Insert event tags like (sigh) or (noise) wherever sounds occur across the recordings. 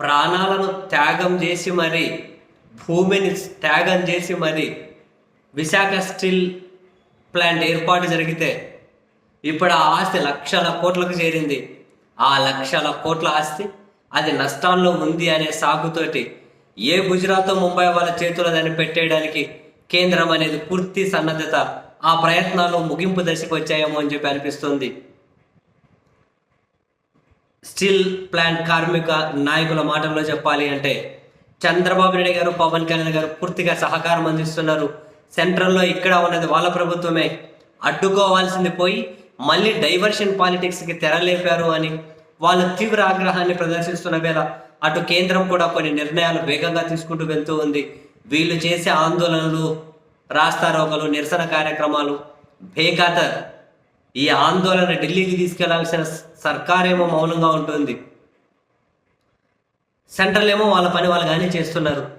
ప్రాణాలను త్యాగం చేసి మరి భూమిని త్యాగం చేసి మరి విశాఖ స్టీల్ ప్లాంట్ ఏర్పాటు జరిగితే ఇప్పుడు ఆ ఆస్తి లక్షల కోట్లకు చేరింది. ఆ లక్షల కోట్ల ఆస్తి అది నష్టాల్లో ఉంది అనే సాగుతోటి ఏ గుజరాత్ ముంబై వాళ్ళ చేతుల దాన్ని పెట్టేయడానికి కేంద్రం అనేది పూర్తి సన్నద్ధత ఆ ప్రయత్నాలు ముగింపు దశకు వచ్చాయేమో అని చెప్పి అనిపిస్తుంది. స్టీల్ ప్లాంట్ కార్మిక నాయకుల మాటల్లో చెప్పాలి అంటే చంద్రబాబు నాయుడు గారు పవన్ కళ్యాణ్ గారు పూర్తిగా సహకారం అందిస్తున్నారు. సెంట్రల్లో ఇక్కడ ఉన్నది వాళ్ళ ప్రభుత్వమే. అడ్డుకోవాల్సింది పోయి మళ్ళీ డైవర్షన్ పాలిటిక్స్కి తెరలేపారు అని వాళ్ళు తీవ్ర ఆగ్రహాన్ని ప్రదర్శిస్తున్న వేళ అటు కేంద్రం కూడా కొన్ని నిర్ణయాలు వేగంగా తీసుకుంటూ వెళ్తూ ఉంది. వీళ్ళు చేసే ఆందోళనలు రాస్తారోకలు నిరసన కార్యక్రమాలు బేఖాతర్ ఈ ఆందోళన ఢిల్లీకి తీసుకెళ్ళాల్సిన సర్కారేమో మౌనంగా ఉంటుంది. సెంట్రల్ ఏమో వాళ్ళ పని వాళ్ళు కానీ చేస్తున్నారు.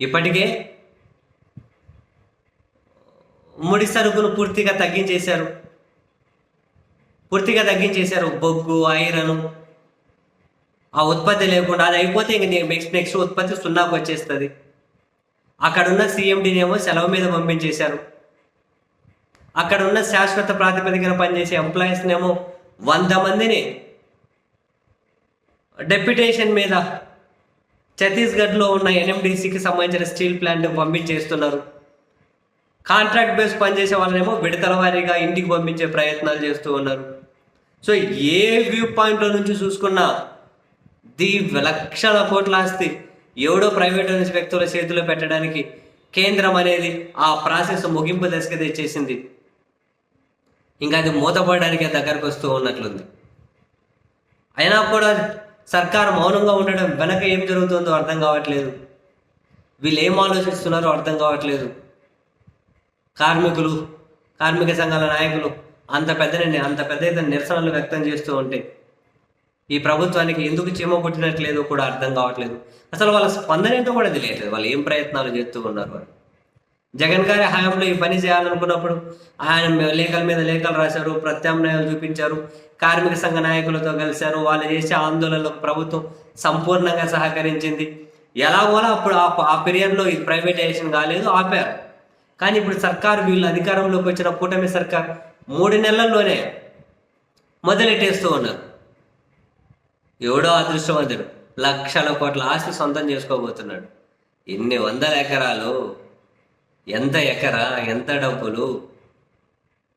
ఇప్పటికే ముడి సరుకును పూర్తిగా తగ్గించేశారు. పూర్తిగా తగ్గించేశారు. బొగ్గు ఐరన్. ఆ ఉత్పత్తి లేకుండా అది అయిపోతే ఇంక నెక్స్ట్ నెక్స్ట్ ఉత్పత్తి సున్నాకు వచ్చేస్తుంది. అక్కడున్న సీఎండీని ఏమో సెలవు మీద పంపించేశారు. అక్కడ ఉన్న శాశ్వత ప్రాతిపదికన పనిచేసే ఎంప్లాయీస్నేమో వంద మందిని డెప్యుటేషన్ మీద ఛత్తీస్గఢ్లో ఉన్న ఎన్ఎండిసికి సంబంధించిన స్టీల్ ప్లాంట్ పంపించేస్తున్నారు. కాంట్రాక్ట్ బేస్ పనిచేసే వాళ్ళనేమో విడతల వారీగా ఇంటికి పంపించే ప్రయత్నాలు చేస్తూ ఉన్నారు. సో ఏ వ్యూ పాయింట్లో నుంచి చూసుకున్నా ది లక్షల కోట్ల ఆస్తి ఎవడో ప్రైవేట్ వ్యక్తుల చేతిలో పెట్టడానికి కేంద్రం అనేది ఆ ప్రాసెస్ ముగింపు దశకి తెచ్చేసింది. ఇంకా అది మూతపడడానికే దగ్గరకు వస్తూ ఉన్నట్లుంది. అయినా కూడా సర్కారు మౌనంగా ఉండడం వెనక ఏం జరుగుతుందో అర్థం కావట్లేదు. వీళ్ళు ఏం ఆలోచిస్తున్నారో అర్థం కావట్లేదు. కార్మికులు కార్మిక సంఘాల నాయకులు అంత పెద్ద అంత పెద్ద ఎత్తున నిరసనలు వ్యక్తం చేస్తూ ఉంటే ఈ ప్రభుత్వానికి ఎందుకు చీమ పుట్టినట్లేదో కూడా అర్థం కావట్లేదు. అసలు వాళ్ళ స్పందన ఏంటో కూడా తెలియట్లేదు. వాళ్ళు ఏం ప్రయత్నాలు చేస్తూ ఉన్నారు వాళ్ళు? జగన్ గారి హయాంలో ఈ పని చేయాలనుకున్నప్పుడు ఆయన లేఖల మీద లేఖలు రాశారు ప్రత్యామ్నాయాలు చూపించారు కార్మిక సంఘ నాయకులతో కలిశారు వాళ్ళు చేసే ఆందోళనలకు ప్రభుత్వం సంపూర్ణంగా సహకరించింది. ఎలాగోలా అప్పుడు ఆ ఆ పీరియడ్లో ఇది ప్రైవేటైజేషన్ కాలేదు ఆపారు. కానీ ఇప్పుడు సర్కారు వీళ్ళు అధికారంలోకి వచ్చిన కూటమి సర్కార్ మూడు నెలల్లోనే మొదలెట్టేస్తూ ఉన్నారు. ఎవడో అదృష్టవంతుడు. లక్షల కోట్ల ఆస్తి సొంతం చేసుకోబోతున్నాడు. ఎన్ని వందల ఎకరాలు ఎంత ఎకరా ఎంత డబ్బులు?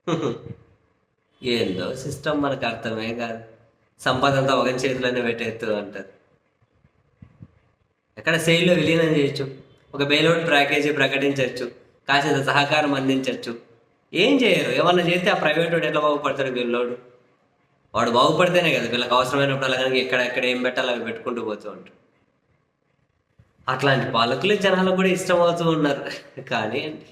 (laughs) ఏందో సిస్టమ్ మనకు అర్థమే కాదు. సంపద అంతా ఒక చేతిలోనే పెట్టేస్తూ అంటారు ఎక్కడ సెయిల్లో విలీనం చేయొచ్చు. ఒక బెయిలౌట్ ప్యాకేజీ ప్రకటించవచ్చు కాసేంత సహకారం అందించవచ్చు ఏం చేయరు? ఏమన్నా చేస్తే ఆ ప్రైవేట్ వాడు ఎట్లా బాగుపడతాడు వీళ్ళోడు వాడు బాగుపడితేనే కదా వీళ్ళకి అవసరమైనప్పుడు అలా కనుక ఎక్కడ ఎక్కడ ఏం పెట్టాలో అవి పెట్టుకుంటూ పోతూ ఉంటాడు. అట్లాంటి పాలకులు జనాలకు కూడా ఇష్టం అవుతూ ఉన్నారు. కానీ అండి